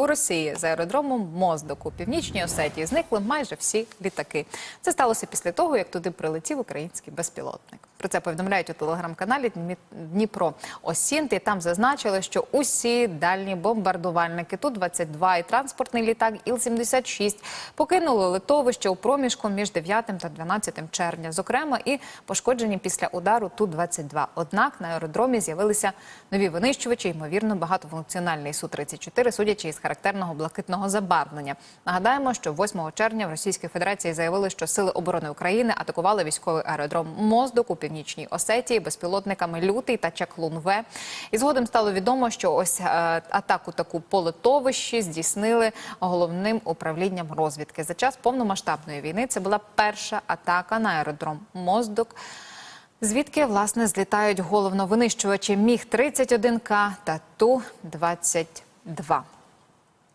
У Росії з аеродромом Моздок у північній Осетії зникли майже всі літаки. Це сталося після того, як туди прилетів український безпілотник. Про це повідомляють у телеграм-каналі Дніпро Осінт. І там зазначили, що усі дальні бомбардувальники Ту-22 і транспортний літак Іл-76 покинули литовище у проміжку між 9 та 12 червня. Зокрема, і пошкоджені після удару Ту-22. Однак на аеродромі з'явилися нові винищувачі, ймовірно, багатофункціональний Су-34, судячи із характерного блакитного забарвлення. Нагадаємо, що 8 червня в Російській Федерації заявили, що сили оборони України атакували військовий аеродром Моздок у північній Осетії безпілотниками Лютий та Чаклун В. І згодом стало відомо, що ось е, атаку таку по литовищі здійснили головним управлінням розвідки. За час повномасштабної війни це була перша атака на аеродром Моздок. Звідки власне злітають головно винищувачі Міг 31 К та Ту 22